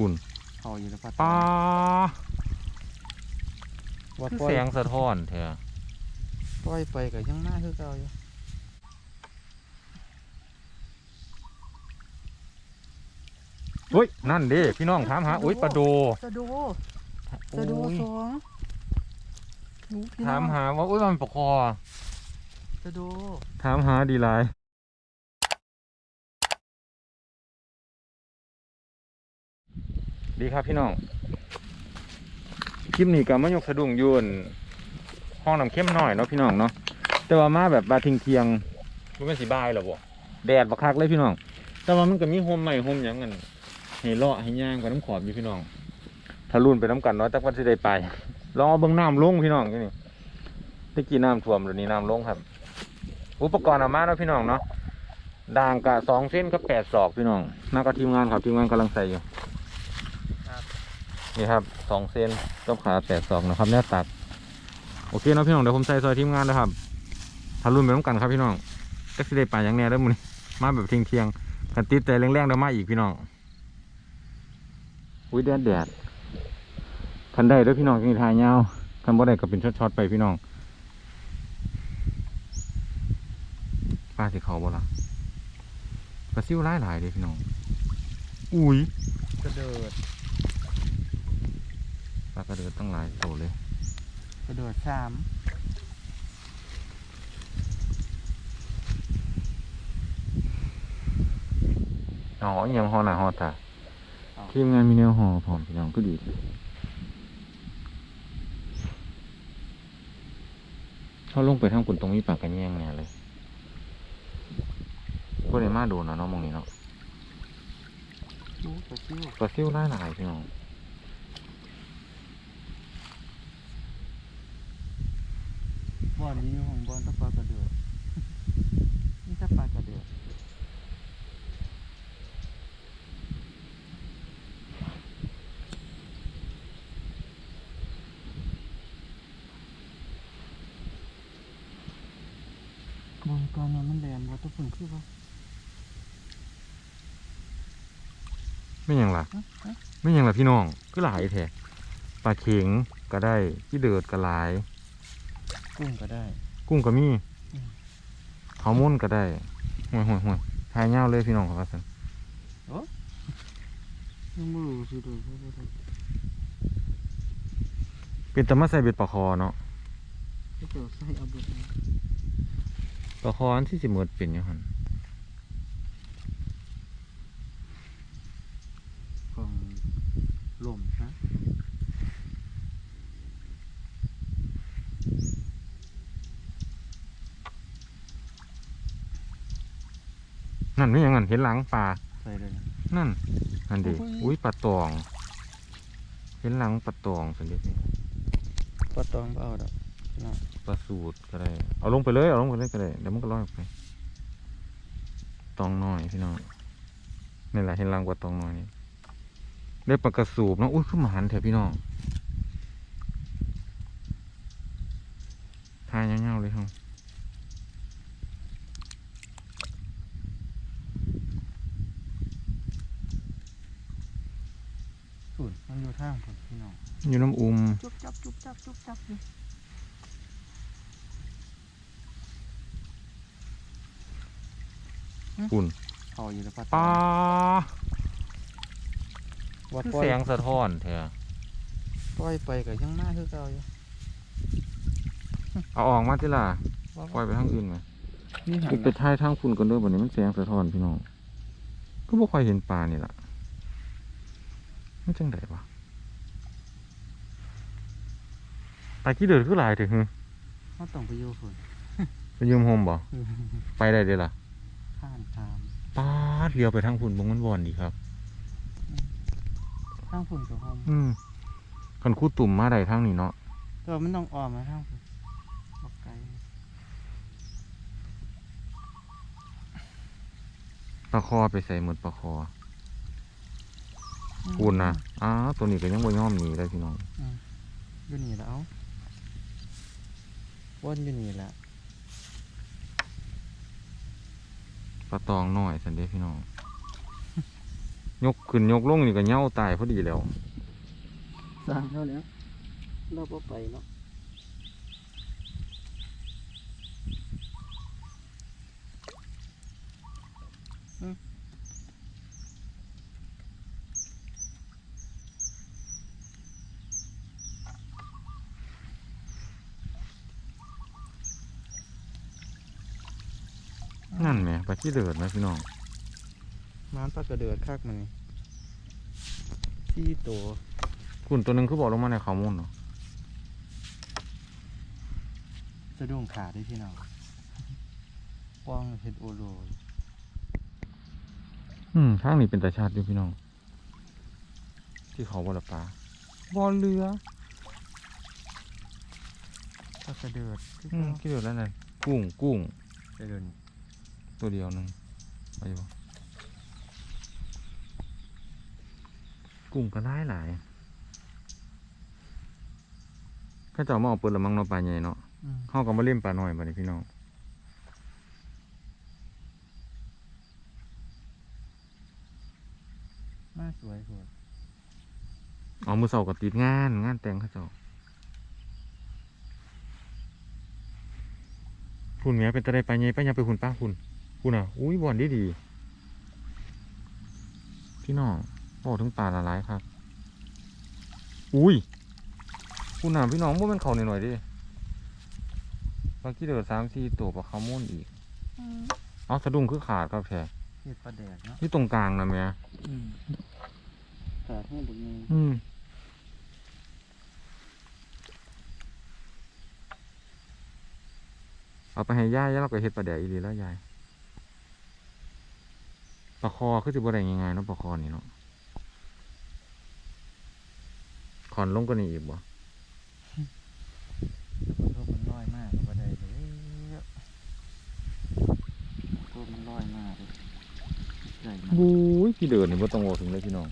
อุ่นเขาอยู่แล้วปลาปลาว่าคือปล่อยแสงสะท้อนเถอะปล่อยไปกับยังหน้าคือเก่าอยู่เฮ้ยนั่นเด้พี่น้องถามหาอุ้ยปลาโดสะโดูโอ้สะโดูยสองหนูพี่ถามน้องหาว่าอุ้ยมันปลาคอสะโดูถามหาดีไร ดีครับพี่น้อง คลิปนี้ก็มายกสะดุ้งอยืนห้องน้ำเข้มหน่อยเนาะพี่น้องเนาะ แต่ว่ามาแบบบาทิงเทียงมันเป็นสีบายหรอบ่แดดบักคักเลยพี่น้อง แต่ว่ามันก็มีโฮมใหม่โฮมหยังกันให้เลาะให้ย่างไปน้ำขอบอยู่พี่น้อง ถ้ารุ่นไปน้ำกันเนาะแต่ว่าสิได้ไป ลองเอาเบิ่งน้ำลงพี่น้องที่นี่ตะกี้น้ำท่วมเดี๋ยวนี้น้ำลงครับ อุปกรณ์เอามาเนาะพี่น้องเนาะด่างกะสองเส้นกับแปดศอกพี่น้องน่าก็ทีมงานครับทีมงานกำลังใส่อยู่ นี่ครับสองเส้นกับขาแปดศอกนะครับเนี่ยตัด โอเคนะพี่น้องเดี๋ยวผมใส่ซอยทีมงานนะครับทารุ่นไปน้ำกันครับพี่น้องก็สิได้ไปอย่างแน่เด้อมื้อนี้มาแบบเที่ยงเที่ยงกันติดแต่แรงๆเดี๋ยวมาอีกพี่น้องอุ้ยแดดแดดคันได้ด้อพี่น้องยังถ่ายยาวคันบ่ได้ก็เป็นช็อตๆไปพี่น้องปลาสีเขาบ่ล่ะปลาซิวหลายหลายๆเลยพี่น้อง อุ้ยกระเดิด ลากระเดือดตั้งหลายโตเลย กระเดิดสามอ๋ออหยังหอหนาหอตาทีมงานมีแนวหอพร้อมพี่น้องก็ดีเขาลงไปทางกุนตรงนี้ปากกันแย่งเนี่ยเลยพวกนี้มาโดนเนาะเนาะหมองนี้เนาะดูกระซิวปลาซิวหลายหลายๆพี่น้อง อนนี้อยู่ของบ่อนตะปลากระเดือดนี่ตะปลากระเดือดบนก่อนเนี่ยมันแดงว่าตะฝุ่นคือว่าไม่หยังล่ะฮะฮะไม่หยังล่ะพี่น้องก็หลายแท้ปลาเข็งก็ได้ที่เดือดก็หลาย กุ้งก็ได้ กุ้งก็มีอืมเขาวมุ่นก็ได้ห่วยห่วยห่วยทายเงาวเลยพี่น้องครับสันยังไม่รู้สิดูเขาบ่ได้เป็นตะมาใส่เบ็ดปลาคอเนาะเขาจะใส่เอาเบดนี้ปลาคออันที่สิหมดเป็นอยู่หันกล่องลมนะ นั่นไม่ยังงั้นเห็นหลังปลาใส่เลยนะนั่นนั่นดิโอ้ยอุ้ยปลาตอง เห็นหลังปลาตองสันเดียวนี่ปลาตองก็เอาดอกพี่น้องปลาสูตรก็ได้เอาลงไปเลยเอาลงไปเลยก็ได้เดี๋ยวมันก็ลอยออกไปตองน้อยพี่น้องนี่แหละเห็นหลังปลาตองน้อยนี่ได้ปลากระสูบเนาะอุ้ยขึ้นมาหันเถอะพี่น้องทายเงาๆเลยครับ สูนมันอยู่ ทางผมพี่น้องอยู่น้ำอุ้มจุ๊บจับจุ๊บจับจุ๊บจับอยู่ปุ่นเขาอยู่แล้วปลาปลาว่าคือปล่อแสยงสะท้อนเถอะปล่อยไปกับยังหน้าคือเก่าอยู่เอาออกมาทีละว่าปล่อยไปทางอื่นไหมนี่หันไปท้ายทางฝุ่นกันด้วยวันนี้มันแสงสะท้อนพี่น้องก็บ่ค่อยเห็นปลานี่ล่ะมันจังไดวะปลาขี้เดือดคือหลายเถอะฮึเขาต้องไปอยู่ฝุ่นไปยืมโฮมบ่ไปได้เด้อล่ะข้านทามปาดเลี้ยวไปทางฝุ่นบงมันบอนดีครับทางฝุ่นกับหอมอืมคันคู่ตุ่มมาได้ทางนี้เนาะแต่ว่ามันต้องออมมาทางฝุ่นบอกไกลปลาคอไปใส่หมดปลาคอปูนนะอ้าวตัวนี้ก็ยังบ่ยอมหนีเลยพี่น้องอยู่นี่แล้ว วนอยู่นี่แหละปลาตองน้อยสันเด้พี่น้อง ยกขึ้นยกลงนี่ก็เหย้าตายพอดีแล้ว สร้างเท่าแล้วเราก็ไปเนาะ ปลาขี้เดือดไหมพี่น้องม้านปลากระเดือดคักมันนี่สี่ตัวคุณตัวหนึงคือบอกลงมาในเขามูลเนาะสะดุ้งขาได้พี่น้องป้องเห็ดโอโลยอืมทางนี้เป็นตาชาติอยู่พี่น้อง ที่เขาบ่ละปลาบ่อเรือปลากระเดือดคืออืมเขาขี้เดือดแล้วนั่นกุ้งกุ้งไปเดิน ตัวเดียวหนึงไปอยู่บ่กุ้งก็ได้หลายเข้าเจ้ามาเอาเปิดละมังเนาะปลาใหญ่เนาะอืมเฮาก็มาเล่นปลาน้อยบัดนี้พี่น้องมาสวยสวยเอามือเสาก็ติดงานงานแต่งเข้าเจ้าคุณแม่เป็นตะได้ปลาใหญ่ปลาใหญ่ไปคุณป้าคุณ คุณอะ อุ้ยบ่อนดีดี พี่น้องบอกถึงปลาละลายครับ อุ้ยคุณน่ะพี่น้องบ่แมันเขาหน่อยๆดิปลากี้เดือดสามสี่ตัวปลาเขาวม่วนอีก เอาสะดุ้งคือขาดครับแท้เห็ดปลาแดกเนาะที่ตรงกลางนะแม่อืมขาดให้บุญยังอืมเอาไปให้ย่ายแล้วเราก็เฮ็ดปลาแดกอีหลีแล้วยาย ปลาคอคือสิบ่ได้ง่ายๆเนาะปลาคอนี่เนาะขอนลงกว่านี้อีกบ่ตัวมันลอยมากก็ได้เลยตัวมันลอยมากเลยใหญ่มากบู๊ยกี่เดินนี่บ่ต้องบอกถึงเลยพี่น้อง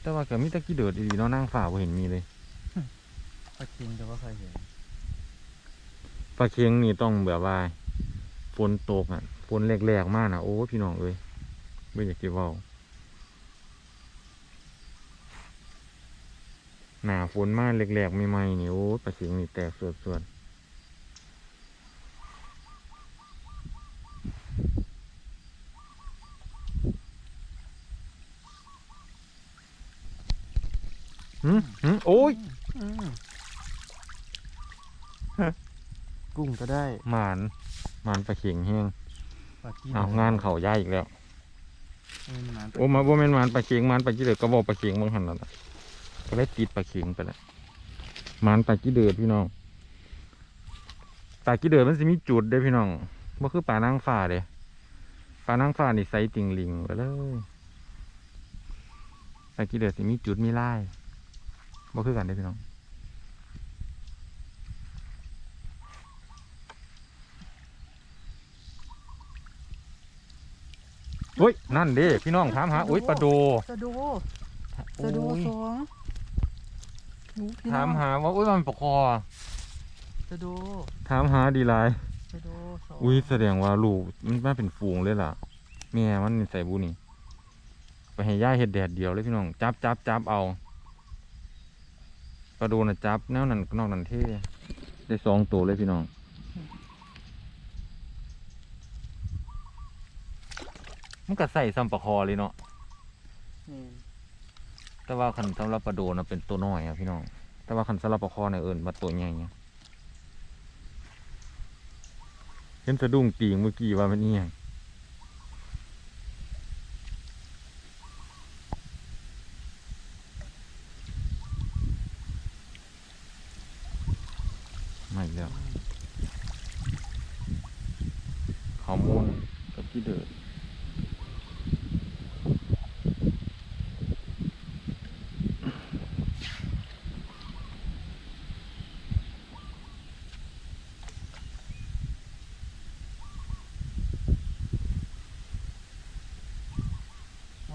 แต่ว่าก็มีแต่กี่เดินอีหลีเนาะนางฟ้าบ่เห็นมีเลยปลาจิงแต่ว่าเคยเห็นปลาเค็งนี่ต้องแบบว่าฝนตกอะฝนแรกๆมากนะโอ้ยพี่น้องเอ้ยไม่อยากจะเว้าหนาฝนมาแรกๆใหม่ๆนี่โอ้ยปลาเค็งนี่แตกส่วนๆหืมหืมโอ้ยอืมกุ้งก็ได้ หมาน หมานปลาเค็งแห้ง ปลากินเอางานเขาย้ายอีกแล้วเงินหมาโอ้มาบ่แม่นหวานปลาเค็งหวานปลาจีเดือดก็บอกปลาเค็งบางหันนั่นน่ะก็เลยติดปลาเค็งไปแล้วหวานปลาจีเดือดพี่น้องปลาจีเดือดมันสิมีจุดเด้พี่น้องบ่คือปลานางฟ้าเด้ปลานางฟ้านี่ใสติงลิงไปเลยปลาจีเดือดสิมีจุดมีลายบ่คือกันเด้พี่น้อง อ้ยนั่นเด้พี่น้องถามหาโอ้ยปลาโดสะโดูโอ้สะโดูยสองหนูพี่น้ถาอมงหาว่าอุ้ยมันปลาคอสะโดูถามหาดีหลาย สะโดูสองอุ้ยแสดงว่าลูกมันมาเป็นฝูงเลยล่ะแม่มันนิสัยบุนี่ไปให้ย่าเห็ดแดดเดียวเลยพี่น้องจับจับจับเอาปลาโดนะจับแนวนั้นนอกนั้นเท่ได้สองตัวเลยพี่น้อง มันก็ใส่ซ้ำปลาคอเลยเนาะนี่แต่ว่าคันสำหรับปลาโดนะเป็นตัวน้อยอะพี่น้องแต่ว่าคันสำหรับปลาคอเนี่ยเอิญมาตัวใหญ่เนี่ยเห็นสะดุ้งตีงเมื่อกี้ว่ามันเอียงไม่แล้วข้อมูลกับที่เดิน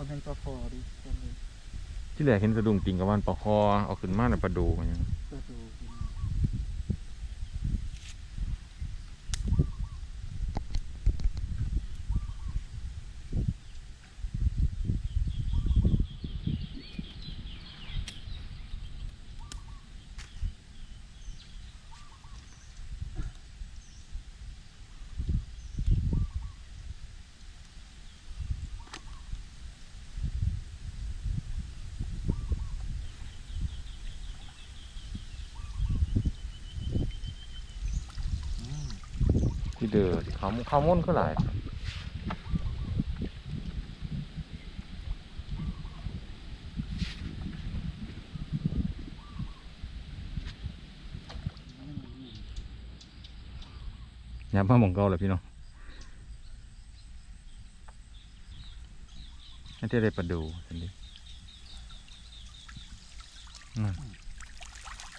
มันเป็นปลาคอดิที่แรกเห็นสะดุ้งติงกับวันปลาคอเอาขึ้นมาในปลาดูมันยังสะโดูพี่น้อง อ ที่ เดือดข้าวข้าวม้นก็หลายยับมาหมองเก่าเลยพี่น้องให้ได้ได้ประดูสันดินั่น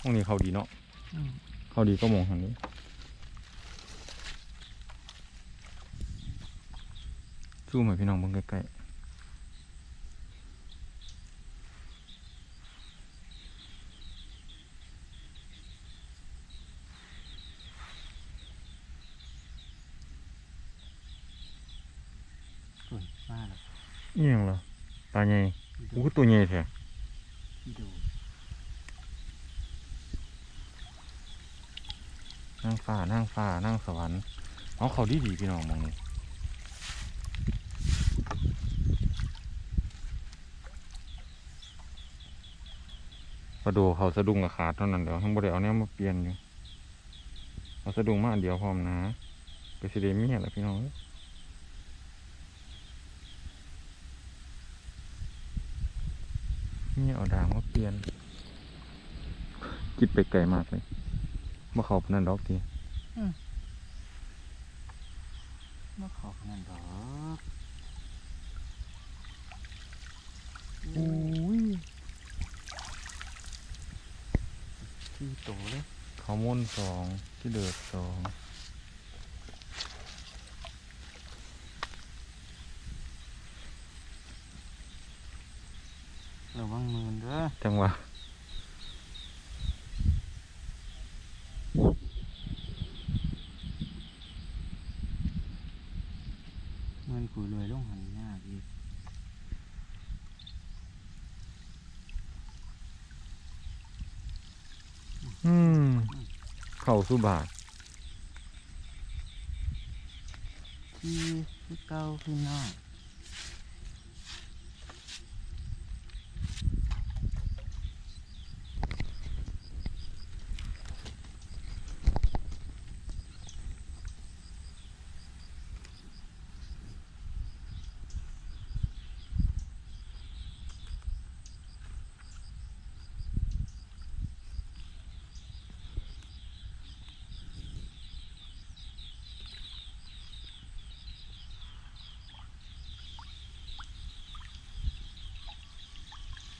ห้องนี้เขาดีเนาะอืมเขาดีก็มองทางนี้ ซูมให้พี่น้องเบิ่งใกล้สวยมากเลยๆเอียงเหรอตาใหญ่อู้ตัวใหญ่แท้ที่ดูนั่งฟ้านั่งฟ้านั่งสวรรค์เอาเขาดีดีๆพี่น้องมองนี่ ประดูเขาสะดุ้งกับขาดเท่านั้นเดี๋ยวทั้งบริเอาเนี้ยมาเปลี่ยนอยู่เอาสะดุ้งมาอันเดียวพร้อมนะก็สิเดมีแหละพี่น้องนี่เอาดางมาเปลี่ยนคิดไปไกลมากเลยมาเขาพนันดอกทีมาขอขนาดดอกโอ้ย ที่โตเลยเขาม่นสองที่เดือดสองระวังมือเด้อจังหวะ มือขุยเลยลงหันหน้าอีก อืม เข้าสุบาทที่เก้าคือน้อย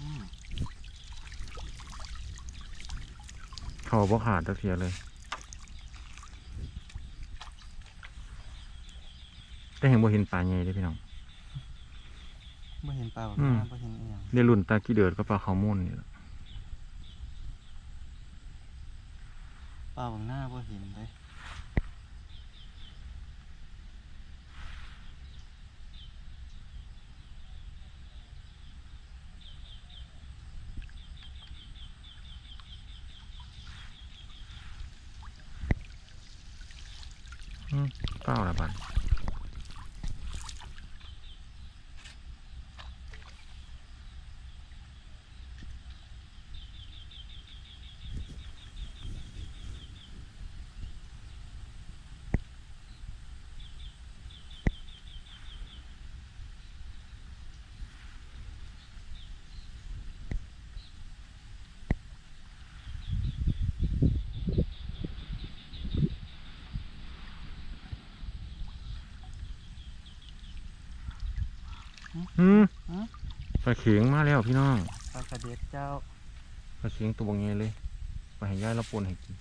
อืม เขาบ่ขาดตะเทียเลย แต่เห็นบ่เห็นปลาใหญ่เลยพี่น้อง บ่เห็นปลาแบบอืม น้าบ่เห็นอีหยังได้รุ่นตากี้เดือดก็ปลาเขาม่นนี่แหละปลาแบบหน้าบ่เห็นเลย เป้าละบัน อืมฮะปลาเข็งมาแล้วพี่น้องปลากระเด็ดเจ้าปลาเข็งตัวบางไงเลยไปให้ย่ายแล้วปนให้กิน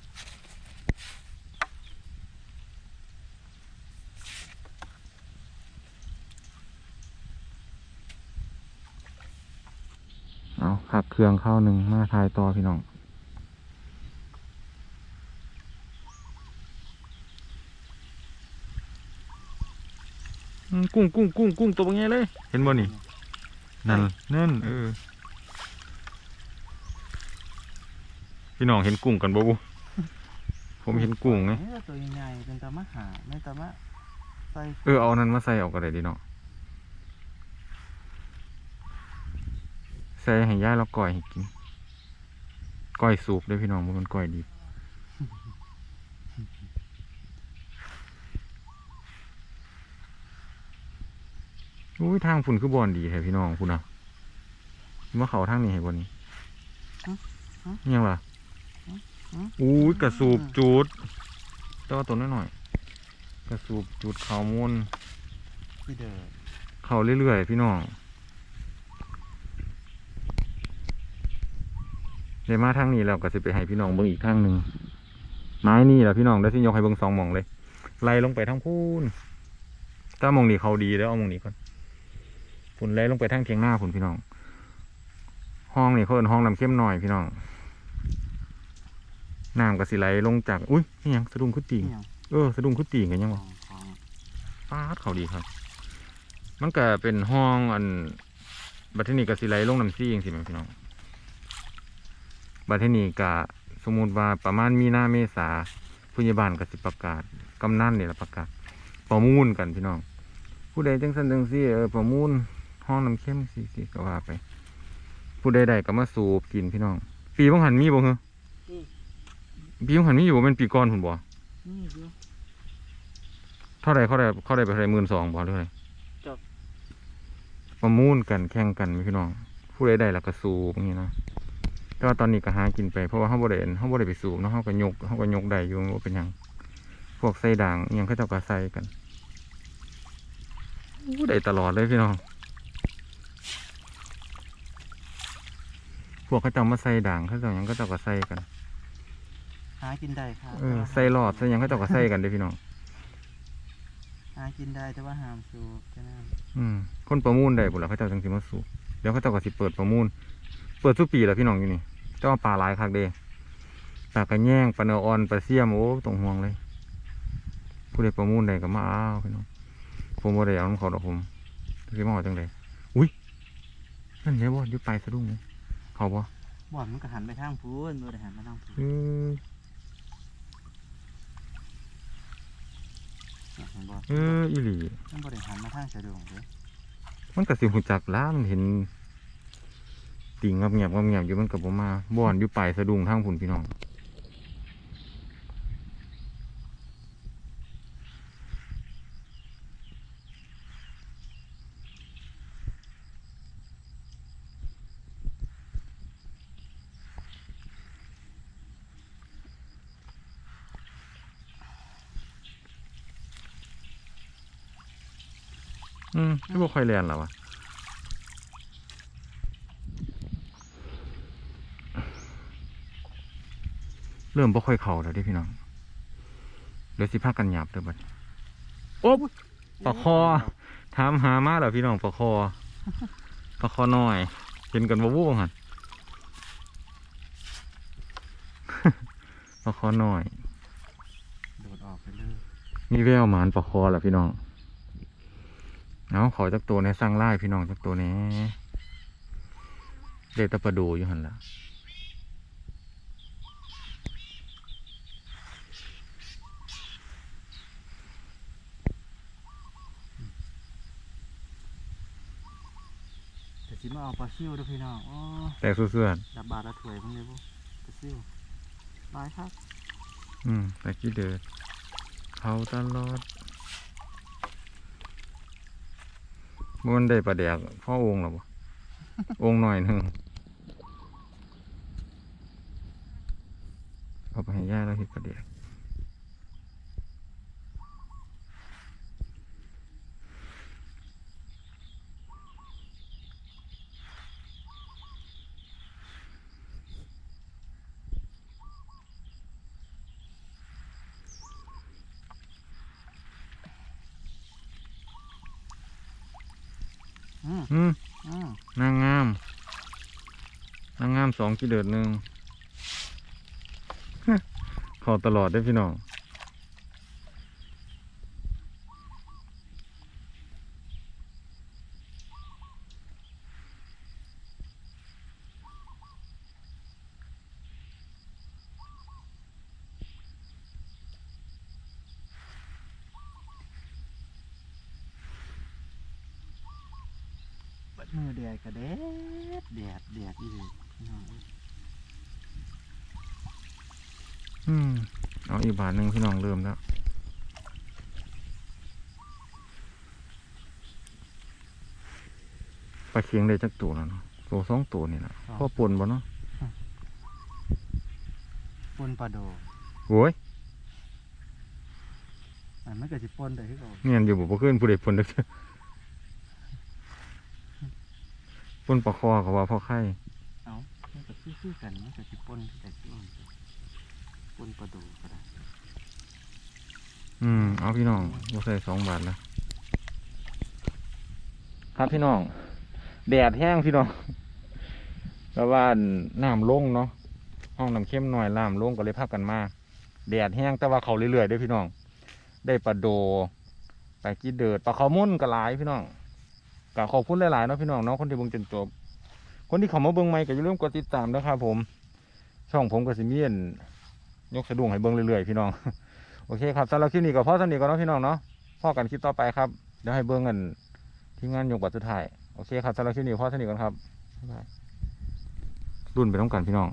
เอาขับเครื่องเข้าหนึ่งมาทายต่อพี่น้อง กุ้งกุ้งกุ้งกุ้งตัวบางไงเลย เห็นบ่นี่นั่นนั่นเออพี่น้องเห็นกุ้งกันบ่บุผมเห็นกุ้งไงนี่ตัวใหญ่ๆเป็นตะมะหาไม่ตะมะใส่เออเอานั้นมาใส่เออกก็ได้ดีเนาะใส่ให้ย่ายแล้วก่อยให้กินก้อยสูบเด้วยพี่น้องบ่แมันก้อยดิ อุ้ยทางฝุ่นคือบอนดีแท้พี่น้องคุณนะเมื่อเขาทางนี้ให้บนนี้ยังล่ะอุ้ยกระสูบจูดแต่ว่าตัวน้อยๆกระสูบจูดเขามูลพี่เด้อเขาเรื่อยๆพี่น้องเดี๋ยวมาทางนี้แล้วก็จะไปให้พี่น้องเบิ่งอีกทางหนึ่งไม้นี่แหละพี่น้องได้วสิยกให้เบิ่งสองหมองเลยไล่ลงไปทางพูนถ้ามองนี้เขาดีแล้วเอามองนี้ก่อน ฝุ่นไล่ลงไปทางเทียงหน้าฝุ่นพี่น้อง ห้องนี่เขาเอิ้นห้องน้ำเข้มหน่อยพี่น้องน้ำก็สิไหลลงจากอุ้ยนี่ยังสะดุ้งขึ้นตีงนี่หยังเออสะดุ้งขึ้นตีงกันยังขวะองของปาดเขาดีครับ มันก็เป็นห้องอันบัดเทอนี้ก็สิไหลลงน้ำซี่เองสิแม่พี่น้องบัดเทอนี้ก็สมมุติว่าประมาณมีนาเมษาผู้ใหญ่บ้านก็สิประกาศกำนันนี่ละประกาศประมูลกันพี่น้อง ผู้ใดจังสันจังซี่เออประมูล ห้องน้ำเข้มสิสิก็ว่าไปผู้ใดๆก็มาสูบกินพี่น้อง ปีบังหันมีบ่เหรอปีบังหันมีอยู่บ่เป็นปีก่อนพุ่นบ่นี่อยู่เท่าไรเขาได้เขาได้ไปเท่าไรหมื่นสองบ่หรืออะไรจ้ะประมูลกันแข่งกันพี่น้อง ผู้ใดได้แล้วก็สูบอย่างนี้นะแต่ว่าตอนนี้ก็หากินไปเพราะว่าเขาบ่ได้เขาบ่ได้ไปสูบเนาะเขาก็ยกเขาก็ยกได้อยู่ว่าเป็นหยังพวกไส้ด่างอิหยังเขาเจ้าก็ใส่กันอู้ได้ตลอดเลยพี่น้อง พวกเขาเจ้ามาใส่ด่างเขาเจ้าหยังเขาเจ้าก็ใส่กัน หากินได้ครับเออใส่หลอดใส่หยังเขาเจ้าก็ใส่กันเด้อพี่น้อง หากินได้แต่ว่าห้ามสูบแค่นั้นอืมคนประมูลได้บุนละเขาเจ้าจังสิมาสูบเดี๋ยวเขาเจ้าก็สิเปิดประมูล เปิดทุกปีแหละพี่น้องอยู่นี่เจ้าว่าปลาหลายคักเด้ปลากระแยงปลาเนื้ออ่อนปลาเสียมโอ้ตรงห่วงเลย ผู้ใดประมูลได้ก็มาเอาพี่น้องผมบ่ได้เอาน้ำเขาดอกผมสิมาเอาจังไดอุ้ยนั่นไงบ่อยู่ปลายสะดุ้งเลย เขาบ่บ่อนมันก็หันไปทางพูนบ่ได้หันมาทางพูนเออเนี่ยเห็นบ่เอออีหลีมันบ่ได้หันมาทางสะดวกเด้อมันก็สิหูจักล้ามันเห็นติ่งงับเงียบงับเงียบอยู่มันกับผมมาบ่อนอยู่ปลายสะดุ้งทางพุ่นพี่น้อง อืมไม่บอกใครเรียนหรอวะเริ่มบ่ค่อยเข่าแล้วเดิพี่น้องเดี๋ยวสิพากันหยาบเด้อบัดโอ๊บปลาคอถามหามาแล้วพี่น้องปลาคอปลาคอน้อย เห็นกันบ่วู้หันปลาคอน้อยโดดออกไปเลยมีแววหมานปลาคอแหละพี่น้อง เอาขอจักตัวในสร้างไล่พี่น้องจักตัวนี้เด็กตะประดูอยู่หันละแต่สิมาเอาปลาซิวเด้อพี่น้องอ๋อแต่เสื่อนดับบาทละถ้วยเพิ่นเลยบ่ปลาซิวหลายครับๆอืมแต่กี้เดินเขาตลอด มันได้ประเดียกพ่อองค์หรอบ่องค์หน่อยหนึ่งเอาไปให้ย่าแล้วเห็ดประเดียก อืมอืมนางงาม นางงามสองกิเลสหนึ่ง เขอตลอดได้อพี่น้อง มือแดดก็แดดแดดแดดอีหลีพี่น้องเอ้ยอืมเอาอีกบาทหนึ่งพี่น้องเริ่มแล้วลาเคียงได้จักตัวแล้วเนาะตัวสองตัวนี่นะพ่อปนบ่เนาะปนปลาโดโอ้ยอันมันก็สิปนได้คือเก่าเงียนอยู่บ่บ่ขึ้นผู้ใดปนเด้อ ปนปลาคอเขาว่าพ่อไข่เอามันก็คือๆกันมันก็สิปนแต่ที่อื่นปนปลาโดก็ได้อืมเอาพี่น้องบ่ใส่สองบาทนะครับพี่น้อง แดดแห้งพี่น้องแล้วว่าน้ำลงเนาะห้องน้ำเข้มหน่อยน้ำลงก็เลยพากันมาแดดแห้งแต่ว่าเขาเรื่อยๆเด้วยพี่น้อง ได้ปลาโดปลากีเดิดปลาขาวมุ่นก็หลายพี่น้อง ก็ขอบคุณหลายๆเนาะพี่น้องเนาะคนที่เบิ่งจนจบ คนที่เขามาเบิ่งใหม่ก็อย่าลืมกดติดตามนะครับผม ช่องผมก็สิมีอันยกสะดุ้งให้เบิ่งเรื่อยๆพี่น้อง โอเคครับสำหรับคลิปนี้ก็พอสนิทกันเนาะพี่น้องเนาะพอกันคลิปต่อไปครับ เดี๋ยวให้เบิ่งกันทีมงานยกบัตรสุดท้าย โอเคครับสำหรับคลิปนี้พอสนิทกันครับรุ่นไปต้องกันพี่น้อง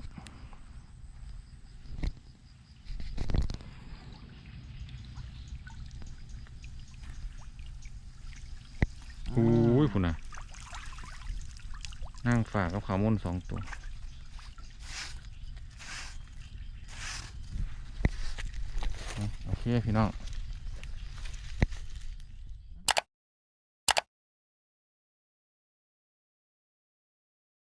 อุ้ย คุณนะนั่งฝากกับขาวมุ่นสองตัวโอเคพี่น้อง